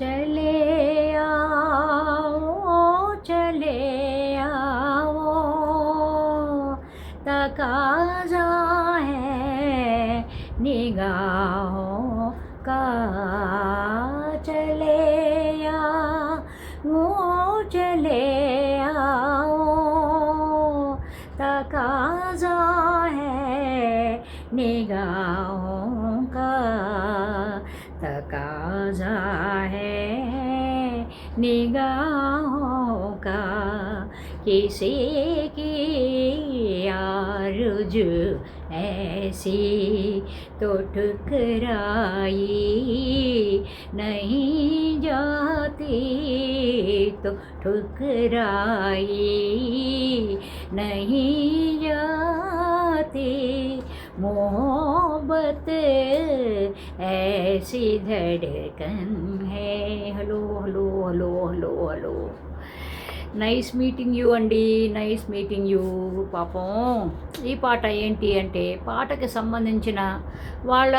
चले आओ चले आओ। तकाजा है, निगाहों का चले आओ चले आओ। तकाजा है, निगाहों तकाजा है निगाहों का किसी की आरज़ू ऐसी तो ठुकराई नहीं जाती तो ठुकराई नहीं जाती मोहब्बत ऐसी धड़कन है hello hello hello hello hello nice meeting you అండి నైస్ మీటింగ్ యూ పాపం ఈ పాట ఏంటి అంటే పాటకి సంబంధించిన వాళ్ళ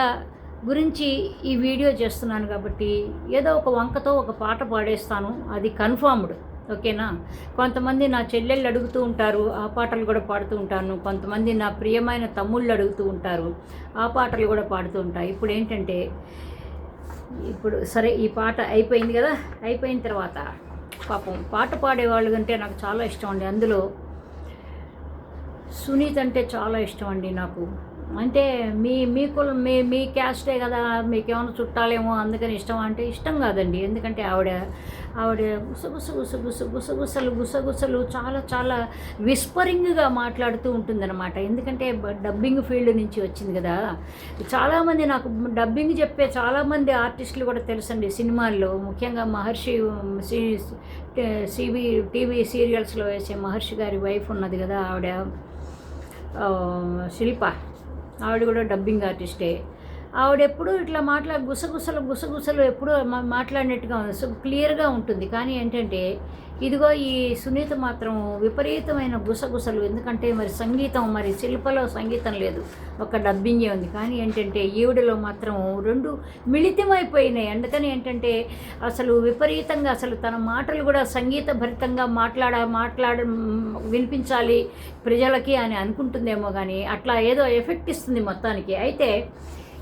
గురించి ఈ వీడియో చేస్తున్నాను కాబట్టి ఏదో ఒక వంకతో ఒక పాట పాడేస్తాను అది కన్ఫర్మ్డ్ ఓకేనా? కొంతమంది నా చెల్లెళ్ళు అడుగుతూ ఉంటారు ఆ పాటలు కూడా పాడుతూ ఉంటాను. కొంతమంది నా ప్రియమైన తమ్ముళ్ళు అడుగుతూ ఉంటారు ఆ పాటలు కూడా పాడుతూ ఉంటాయి ఇప్పుడు ఏంటంటే ఇప్పుడు సరే ఈ పాట అయిపోయింది కదా? అయిపోయిన తర్వాత పాపం పాట పాడేవాళ్ళు కంటే నాకు చాలా ఇష్టం అండి. అందులో సునీత్ అంటే చాలా ఇష్టం అండి నాకు. అంటే మీ మీ కులం మీ మీ క్యాస్టే కదా మీకేమైనా చుట్టాలేమో అందుకని ఇష్టం అంటే ఇష్టం కాదండి. ఎందుకంటే ఆవిడ ఆవిడ గుసగుస గుసగుసలు గుసగుసలు చాలా చాలా విస్పరింగ్గా మాట్లాడుతూ ఉంటుందన్నమాట. ఎందుకంటే డబ్బింగ్ ఫీల్డ్ నుంచి వచ్చింది కదా. చాలామంది నాకు డబ్బింగ్ చెప్పే చాలామంది ఆర్టిస్టులు కూడా తెలుసండి సినిమాల్లో. ముఖ్యంగా మహర్షి సివి టీవీ సీరియల్స్లో వేసే మహర్షి గారి వైఫ్ ఉన్నది కదా ఆవిడ. శిల్ప. ఆవిడ కూడా డబ్బింగ్ ఆర్టిస్టే ఆవిడెప్పుడు ఇట్లా మాట్లా గుసగుసలు గుసగుసలు ఎప్పుడూ మాట్లాడినట్టుగా ఉంది. సో క్లియర్గా ఉంటుంది. కానీ ఏంటంటే ఇదిగో ఈ సునీత మాత్రం విపరీతమైన గుసగుసలు. ఎందుకంటే మరి సంగీతం మరి శిల్పలో సంగీతం లేదు. ఒక డబ్బింగే ఉంది. కానీ ఏంటంటే ఈవిడలో మాత్రం రెండు మిళితమైపోయినాయి. అందుకని ఏంటంటే అసలు విపరీతంగా అసలు తన మాటలు కూడా సంగీత భరితంగా మాట్లాడ మాట్లాడ వినిపించాలి ప్రజలకి అని అనుకుంటుందేమో కానీ అట్లా ఏదో ఎఫెక్ట్ ఇస్తుంది మొత్తానికి. అయితే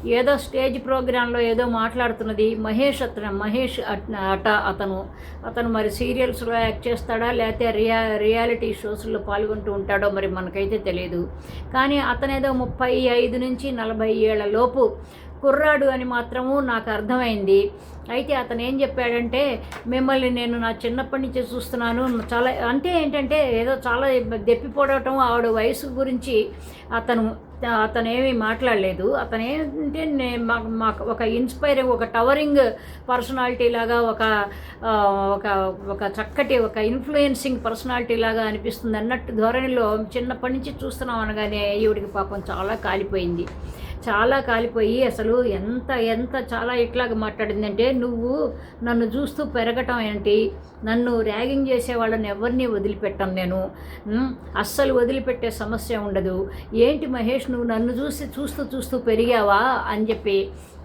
ఏదో స్టేజ్ ప్రోగ్రాంలో ఏదో మాట్లాడుతున్నది. మహేష్ అతను మహేష్ అట్- అట అతను. అతను మరి సీరియల్స్లో యాక్ట్ చేస్తాడా? లేకపోతే రియా రియాలిటీ షోస్లో పాల్గొంటూ ఉంటాడో మరి మనకైతే తెలియదు కానీ అతనేదో ముప్పై ఐదు నుంచి నలభై ఏళ్ళ లోపు కుర్రాడు అని మాత్రము నాకు అర్థమైంది. అయితే అతను ఏం చెప్పాడంటే మిమ్మల్ని నేను నా చిన్నప్పటి నుంచి చూస్తున్నాను. చాలా అంటే ఏంటంటే ఏదో చాలా దెప్పిపోవటం ఆవిడ వయసు గురించి అతను అతను ఏమీ మాట్లాడలేదు. అతను ఏంటంటే మాకు మాకు ఒక ఇన్స్పైరింగ్ ఒక టవరింగ్ పర్సనాలిటీ లాగా ఒక ఒక ఒక చక్కటి ఒక ఇన్ఫ్లుయెన్సింగ్ పర్సనాలిటీ లాగా అనిపిస్తుంది అన్నట్టు ధోరణిలో చిన్నప్పటి నుంచి చూస్తున్నాం అనగానే ఈవిడికి పాపం చాలా కాలిపోయింది. చాలా కాలిపోయి అసలు ఎంత ఎంత చాలా ఇట్లాగా మాట్లాడిందంటే నువ్వు నన్ను చూస్తూ పెరగటం ఏంటి? నన్ను ర్యాగింగ్ చేసే వాళ్ళని ఎవరిని వదిలిపెట్టాను నేను? అస్సలు వదిలిపెట్టే సమస్య ఉండదు. ఏంటి మహేష్ నువ్వు నన్ను చూసి చూస్తూ చూస్తూ పెరిగావా? అని చెప్పి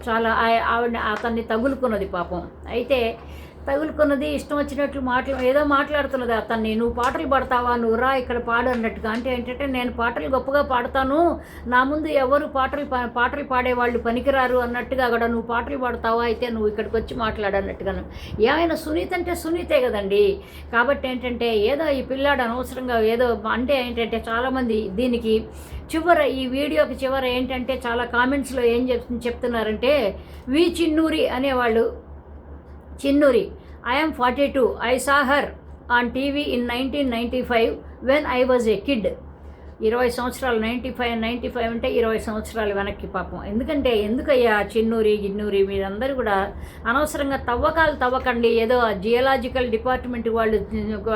చాలా ఆవిడ అతన్ని తగులుకున్నది పాపం. అయితే తగులుకున్నది ఇష్టం వచ్చినట్లు మాట్లా ఏదో మాట్లాడుతున్నది అతన్ని. నువ్వు పాటలు పాడతావా? నువ్వు రా ఇక్కడ పాడు అన్నట్టుగా. అంటే ఏంటంటే నేను పాటలు గొప్పగా పాడతాను. నా ముందు ఎవరు పాటలు పా- పాటలు పాడేవాళ్ళు పనికిరారు అన్నట్టుగా కూడా నువ్వు పాటలు పాడతావా? అయితే నువ్వు ఇక్కడికి వచ్చి మాట్లాడన్నట్టుగాను ఏమైనా సునీత అంటే సునీతే కదండి. కాబట్టి ఏంటంటే ఏదో ఈ పిల్లాడు అనవసరంగా ఏదో అంటే ఏంటంటే చాలామంది దీనికి చివర ఈ వీడియోకి చివర ఏంటంటే చాలా కామెంట్స్లో ఏం చెప్ చెప్తున్నారంటే వి చిన్నూరి అనేవాళ్ళు Chinnuri I'm forty two I saw her on TV in nineteen ninety five when I was a kid ఇరవై సంవత్సరాలు నైంటీ ఫైవ్ నైంటీ ఫైవ్ అంటే ఇరవై సంవత్సరాలు వెనక్కి పాపం. ఎందుకంటే ఎందుకయ్యా చిన్నూరి గిన్నూరి మీరందరూ కూడా అనవసరంగా తవ్వకాలు తవ్వకండి. ఏదో జియలాజికల్ డిపార్ట్మెంట్ వాళ్ళు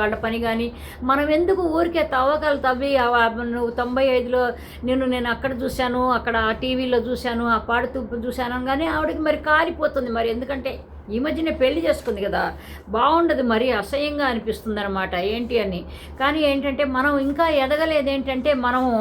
వాళ్ళ పని కానీ మనం ఎందుకు ఊరికే తవ్వకాలు తవ్వి నువ్వు తొంభై ఐదులో నేను నేను అక్కడ చూశాను అక్కడ ఆ టీవీలో చూశాను ఆ పాడుతూ చూశాను కానీ ఆవిడకి మరి కాలిపోతుంది మరి. ఎందుకంటే ఈ మధ్యనే పెళ్ళి చేసుకుంది కదా. బాగుండదు మరీ అసహ్యంగా అనిపిస్తుంది అనమాట ఏంటి అని. కానీ ఏంటంటే మనం ఇంకా ఎదగలేదు ఏంటంటే మనము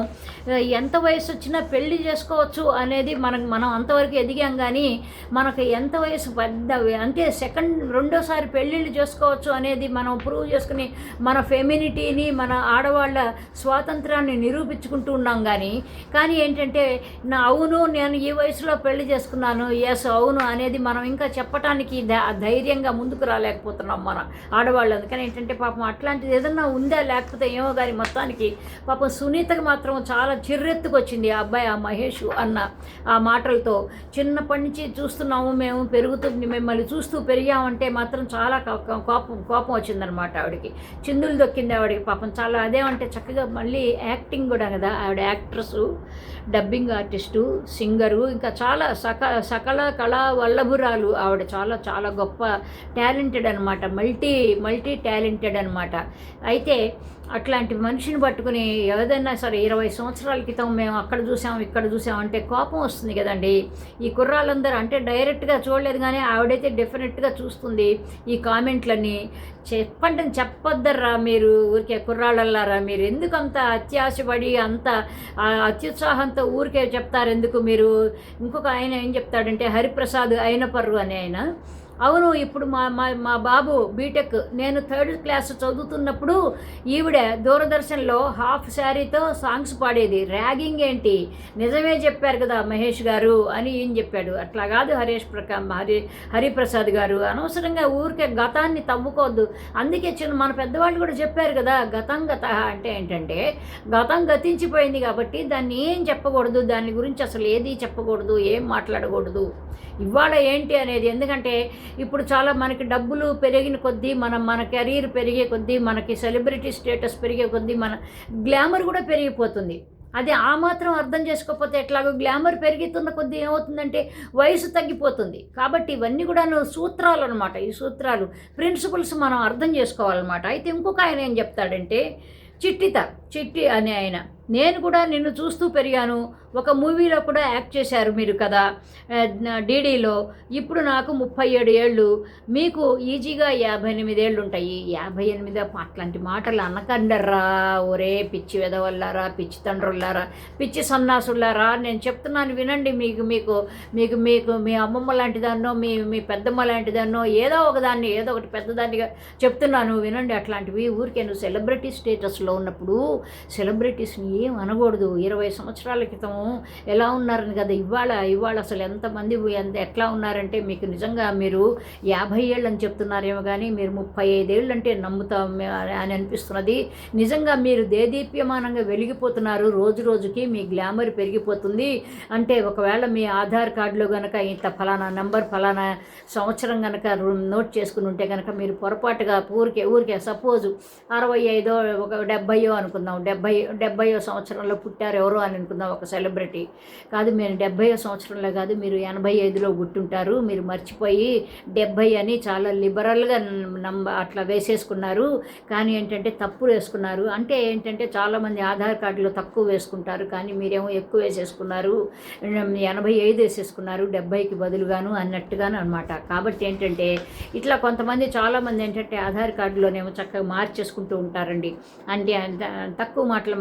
ఎంత వయసు వచ్చినా పెళ్ళి చేసుకోవచ్చు అనేది మనం మనం అంతవరకు ఎదిగాం కానీ మనకు ఎంత వయసు పెద్ద అంటే సెకండ్ రెండోసారి పెళ్ళిళ్ళు చేసుకోవచ్చు అనేది మనం ప్రూవ్ చేసుకుని మన ఫెమినిటీని మన ఆడవాళ్ళ స్వాతంత్రాన్ని నిరూపించుకుంటూ ఉన్నాం కానీ కానీ ఏంటంటే నా అవును నేను ఈ వయసులో పెళ్ళి చేసుకున్నాను ఎస్ అవును అనేది మనం ఇంకా చెప్పటానికి ధై- ధైర్యంగా ముందుకు రాలేకపోతున్నాం మనం ఆడవాళ్ళు. అందుకని ఏంటంటే పాపం అట్లాంటిది ఏదన్నా ఉందా? లేకపోతే ఏమో గారి మొత్తానికి పాపం సునీతకు మాత్రం చాలా చిర్రెత్తుకు వచ్చింది ఆ అబ్బాయి ఆ మహేష్ అన్న ఆ మాటలతో. చిన్నప్పటి నుంచి చూస్తున్నాము మేము పెరుగుతూ మిమ్మల్ని చూస్తూ పెరిగామంటే మాత్రం చాలా కో- కోపం కోపం వచ్చిందనమాట ఆవిడకి. చిందులు దొక్కింది ఆవిడకి పాపం. చాలా అదేమంటే చక్కగా మళ్ళీ యాక్టింగ్ కూడా కదా ఆవిడ యాక్ట్రస్ డబ్బింగ్ ఆర్టిస్టు సింగరు ఇంకా చాలా సక సకల కళా వల్లభురాలు ఆవిడ. చాలా చాలా గొప్ప టాలెంటెడ్ అనమాట మల్టీ మల్టీ టాలెంటెడ్ అనమాట అయితే అట్లాంటి మనిషిని పట్టుకుని ఏదైనా సరే ఇరవై సంవత్సరాల క్రితం మేము అక్కడ చూసాం ఇక్కడ చూసాం అంటే కోపం వస్తుంది కదండి. ఈ కుర్రాళ్ళందరూ అంటే డైరెక్ట్గా చూడలేదు కానీ ఆవిడైతే డెఫినెట్గా చూస్తుంది ఈ కామెంట్లన్నీ. చెప్పండి చెప్పొద్దర్రా మీరు ఊరికే కుర్రాళ్ళల్లారా? మీరు ఎందుకు అంత అత్యాశపడి అంత అత్యుత్సాహంతో ఊరికే చెప్తారు ఎందుకు మీరు? ఇంకొక ఆయన ఏం చెప్తాడంటే హరిప్రసాద్ అయినపర్రు అని ఆయన. అవును ఇప్పుడు మా మా మా బాబు బీటెక్ నేను థర్డ్ క్లాస్ చదువుతున్నప్పుడు ఈవిడ దూరదర్శన్లో హాఫ్ శారీతో సాంగ్స్ పాడేది. ర్యాగింగ్ ఏంటి? నిజమే చెప్పారు కదా మహేష్ గారు అని ఈయన చెప్పాడు. అట్లా కాదు హరీష్ ప్రకా హరి హరిప్రసాద్ గారు. అనవసరంగా ఊరికే గతాన్ని తవ్వుకోవద్దు. అందుకే చిన్న మన పెద్దవాళ్ళు కూడా చెప్పారు కదా గతం గత అంటే ఏంటంటే గతం గతించిపోయింది కాబట్టి దాన్ని ఏం చెప్పకూడదు దాని గురించి అసలు ఏది చెప్పకూడదు ఏం మాట్లాడకూడదు. ఇవాళ ఏంటి అనేది? ఎందుకంటే ఇప్పుడు చాలా మనకి డబ్బులు పెరిగిన కొద్దీ మనం మన కెరీర్ పెరిగే కొద్దీ మనకి సెలబ్రిటీ స్టేటస్ పెరిగే కొద్దీ మన గ్లామర్ కూడా పెరిగిపోతుంది. అది ఆ మాత్రం అర్థం చేసుకోకపోతే ఎట్లాగో గ్లామర్ పెరుగుతున్న కొద్దీ ఏమవుతుందంటే వయసు తగ్గిపోతుంది. కాబట్టి ఇవన్నీ కూడాను సూత్రాలు అనమాట ఈ సూత్రాలు ప్రిన్సిపల్స్ మనం అర్థం చేసుకోవాలన్నమాట. అయితే ఇంకొక ఆయన ఏం చెప్తాడంటే చిట్టిత చిట్టి అనే ఆయన. నేను కూడా నిన్ను చూస్తూ పెరిగాను. ఒక మూవీలో కూడా యాక్ట్ చేశారు మీరు కదా. డీడీలో. ఇప్పుడు నాకు ముప్పై ఏడు ఏళ్ళు. మీకు ఈజీగా యాభై ఎనిమిది ఏళ్ళు ఉంటాయి. యాభై ఎనిమిది అట్లాంటి మాటలు అనకండర్రా. ఒరే పిచ్చి వెదవల్లారా పిచ్చి తండ్రుల్లారా పిచ్చి సన్నాసుల్లారా నేను చెప్తున్నాను వినండి మీకు మీకు మీకు మీకు. మీ అమ్మమ్మ లాంటిదాన్నో మీ మీ పెద్దమ్మ లాంటిదాన్నో ఏదో ఒకదాన్ని ఏదో ఒకటి పెద్దదాన్నిగా చెప్తున్నాను వినండి అట్లాంటివి. ఊరికే నువ్వు సెలబ్రిటీ స్టేటస్లో ఉన్నప్పుడు సెలబ్రిటీస్ని ఏం అనకూడదు ఇరవై సంవత్సరాల క్రితం ఎలా ఉన్నారని కదా ఇవాళ ఇవాళ అసలు ఎంతమంది ఎంత ఎట్లా ఉన్నారంటే మీకు నిజంగా మీరు యాభై ఏళ్ళు అని చెప్తున్నారేమో కానీ మీరు ముప్పై ఐదేళ్ళు అంటే నమ్ముతాం అని అనిపిస్తున్నది. నిజంగా మీరు దేదీప్యమానంగా వెలిగిపోతున్నారు. రోజు రోజుకి మీ గ్లామర్ పెరిగిపోతుంది. అంటే ఒకవేళ మీ ఆధార్ కార్డులో కనుక ఇంత ఫలానా నంబర్ ఫలానా సంవత్సరం కనుక నోట్ చేసుకుని ఉంటే కనుక మీరు పొరపాటుగా ఊరికే ఊరికే సపోజ్ అరవై ఐదో ఒక డెబ్బయో అనుకుందాం. డెబ్బై డెబ్బయో సంవత్సరంలో పుట్టారు ఎవరో అని అనుకుందాం ఒక సెలబ్రిటీ. కాదు మీరు డెబ్బై సంవత్సరంలో కాదు మీరు ఎనభై ఐదులో పుట్టుంటారు. మీరు మర్చిపోయి డెబ్బై అని చాలా లిబరల్గా నంబ అట్లా వేసేసుకున్నారు. కానీ ఏంటంటే తప్పు వేసుకున్నారు. అంటే ఏంటంటే చాలామంది ఆధార్ కార్డులో తక్కువ వేసుకుంటారు. కానీ మీరేమో ఎక్కువ వేసేసుకున్నారు. ఎనభై ఐదు వేసేసుకున్నారు. డెబ్బైకి బదులుగాను అన్నట్టుగాను అనమాట కాబట్టి ఏంటంటే ఇట్లా కొంతమంది చాలామంది ఏంటంటే ఆధార్ కార్డులోనేమో చక్కగా మార్చేసుకుంటూ ఉంటారండి. అంటే తక్కువ మాటలు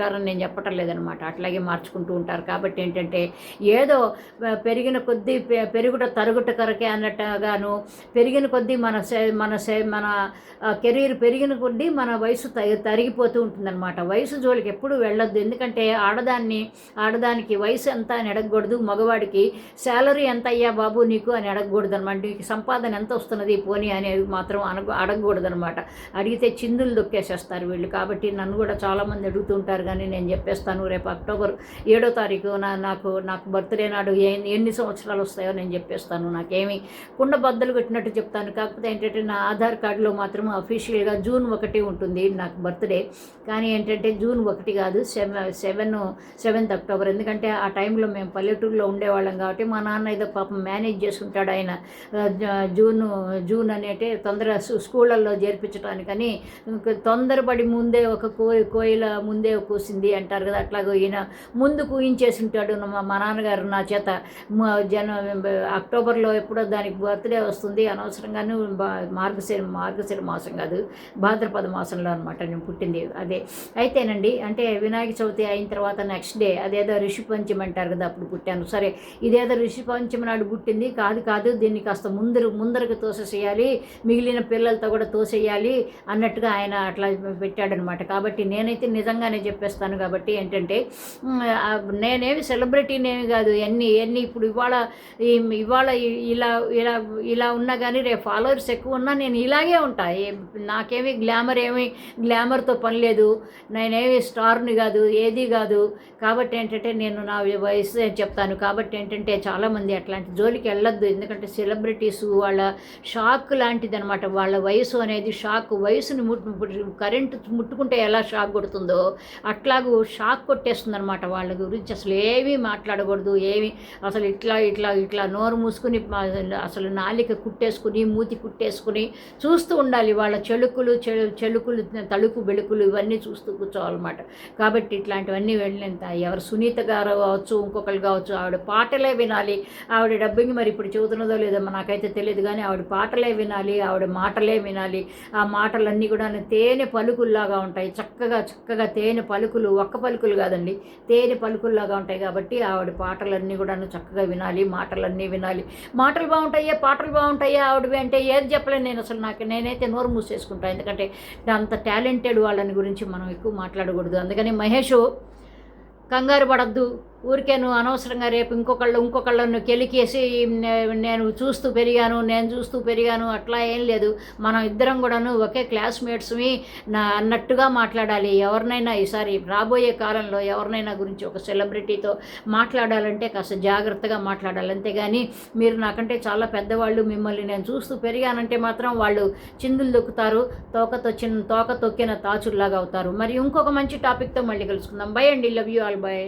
ఉంటారని నేను చెప్పటం లేదనమాట అట్లాగే మార్చుకుంటూ ఉంటారు. కాబట్టి ఏంటంటే ఏదో పెరిగిన కొద్దీ పె- పెరుగుట తరుగుట కొరకే అన్నట్టుగాను పెరిగిన కొద్దీ మన సే- మన సే- మన కెరీర్ పెరిగిన కొద్దీ మన వయసు త- తరిగిపోతూ ఉంటుందన్నమాట. వయసు జోలికి ఎప్పుడు వెళ్ళొద్దు. ఎందుకంటే ఆడదాన్ని ఆడదానికి వయసు ఎంత అని అడగకూడదు. మగవాడికి శాలరీ ఎంత అయ్యా బాబు నీకు అని అడగకూడదు అనమాట నీకు సంపాదన ఎంత వస్తున్నది పోనీ అనేది మాత్రం అనగ అడగకూడదు అనమాట అడిగితే చిందులు దొక్కేసేస్తారు వీళ్ళు. కాబట్టి నన్ను కూడా చాలామంది అడుగుతూ ఉంటారు కానీ నేను చెప్పేస్తాను రేపు అక్టోబర్ ఏడో తారీఖు నా నాకు నాకు బర్త్డే నాడు ఏ ఎన్ని సంవత్సరాలు వస్తాయో నేను చెప్పేస్తాను. నాకేమి కుండ బద్దలు కట్టినట్టు చెప్తాను. కాకపోతే ఏంటంటే నా ఆధార్ కార్డులో మాత్రం అఫీషియల్గా జూన్ ఒకటి ఉంటుంది నాకు బర్త్డే కానీ ఏంటంటే జూన్ ఒకటి కాదు సెవెన్ సెవెన్ సెవెంత్ అక్టోబర్. ఎందుకంటే ఆ టైంలో మేము పల్లెటూరులో ఉండేవాళ్ళం కాబట్టి మా నాన్న ఏదో పాపం మేనేజ్ చేసుకుంటాడు ఆయన. జూన్ జూన్ అనేటే తొందరగా స్కూళ్ళల్లో చేర్పించడానికని తొందరపడి ముందే ఒక కోయిల ముందే కూసింది అంటారు కదా అట్లాగో ఈయన ముందు కూయించేసి ఉంటాడు మా మా నాన్నగారు నా చేత. జన అక్టోబర్లో ఎప్పుడో దానికి బర్త్డే వస్తుంది అనవసరంగాను బా- మార్గశిర మార్గశిర మాసం కాదు భాద్రపద మాసంలో అనమాట నేను పుట్టింది అదే. అయితేనండి అంటే వినాయక చవితి అయిన తర్వాత నెక్స్ట్ డే అదేదో ఋషి పంచమి అంటారు కదా అప్పుడు పుట్టాను. సరే ఇదేదో ఋషి పంచమి నాడు పుట్టింది కాదు కాదు దీన్ని కాస్త ముందరు ముందరకు తోసేసేయాలి మిగిలిన పిల్లలతో కూడా తోసేయాలి అన్నట్టుగా ఆయన అట్లా పెట్టాడనమాట కాబట్టి నేనైతే నిజంగానే చెప్పేస్తాను కాబట్టి ఏంటంటే నేనేమి సెలబ్రిటీనేమి కాదు ఎన్ని ఎన్ని ఇప్పుడు ఇవాళ ఇవాళ ఇలా ఇలా ఇలా ఉన్నా కానీ రేపు ఫాలోవర్స్ ఎక్కువ ఉన్నా నేను ఇలాగే ఉంటా. నాకేమి గ్లామర్ ఏమి గ్లామర్తో పని లేదు నేనేమి స్టార్ని కాదు ఏది కాదు. కాబట్టి ఏంటంటే నేను నా వయసు చెప్తాను. కాబట్టి ఏంటంటే చాలామంది అట్లాంటి జోలికి వెళ్ళొద్దు. ఎందుకంటే సెలబ్రిటీస్ వాళ్ళ షాక్ లాంటిది అనమాట వాళ్ళ వయసు అనేది షాక్. వయసుని ముట్టు కరెంటు ముట్టుకుంటే ఎలా షాక్ కొడుతుందో అట్లాగూ షాక్ కొట్టేస్తుంది అనమాట వాళ్ళ గురించి. అసలు ఏమీ మాట్లాడకూడదు ఏమి అసలు ఇట్లా ఇట్లా ఇట్లా నోరు మూసుకుని అసలు నాలిక కుట్టేసుకుని మూతి కుట్టేసుకుని చూస్తూ ఉండాలి. వాళ్ళ చెలుకులు చె- చెలుకులు తలుకు బెలుకులు ఇవన్నీ చూస్తూ కూర్చోవాలన్నమాట. కాబట్టి ఇట్లాంటివన్నీ వెళ్ళినంత ఎవరు సునీత గారు కావచ్చు ఇంకొకరు కావచ్చు ఆవిడ పాటలే వినాలి. ఆవిడ డబ్బింగ్ మరి ఇప్పుడు చెబుతున్నదో లేదో నాకైతే తెలియదు కానీ ఆవిడ పాటలే వినాలి ఆవిడ మాటలే వినాలి. ఆ మాటలన్నీ కూడా తేనె పలుకుల్లాగా ఉంటాయి. చక్కగా చక్కగా తేనె పలుకులు ఒక్క పలుకులు కాదండి. తేనె పలుకుల్లాగా ఉంటాయి కాబట్టి ఆవిడ పాటలన్నీ కూడా చక్కగా వినాలి మాటలన్నీ వినాలి. మాటలు బాగుంటాయా? పాటలు బాగుంటాయా? ఆవిడవి అంటే ఏది చెప్పలేను నేను అసలు నాకు నేనైతే నోరు మూసేసుకుంటాను ఎందుకంటే అంత టాలెంటెడ్ వాళ్ళని గురించి మనం ఎక్కువ మాట్లాడకూడదు. అందుకని మహేష్ కంగారు పడద్దు. ఊరికే నువ్వు అనవసరంగా రేపు ఇంకొకళ్ళు ఇంకొకళ్ళను కెలికేసి నేను చూస్తూ పెరిగాను నేను చూస్తూ పెరిగాను అట్లా ఏం లేదు. మనం ఇద్దరం కూడాను ఒకే క్లాస్మేట్స్వి నా అన్నట్టుగా మాట్లాడాలి. ఎవరినైనా ఈసారి రాబోయే కాలంలో ఎవరినైనా గురించి ఒక సెలబ్రిటీతో మాట్లాడాలంటే కాస్త జాగ్రత్తగా మాట్లాడాలి. అంతేగాని మీరు నాకంటే చాలా పెద్దవాళ్ళు మిమ్మల్ని నేను చూస్తూ పెరిగానంటే మాత్రం వాళ్ళు చిందులు దొక్కుతారు తోక తొచ్చిన తోక తొక్కిన తాచుల్లాగా అవుతారు. మరి ఇంకొక మంచి టాపిక్తో మళ్ళీ కలుసుకుందాం. బై అండి. Love you all. బై.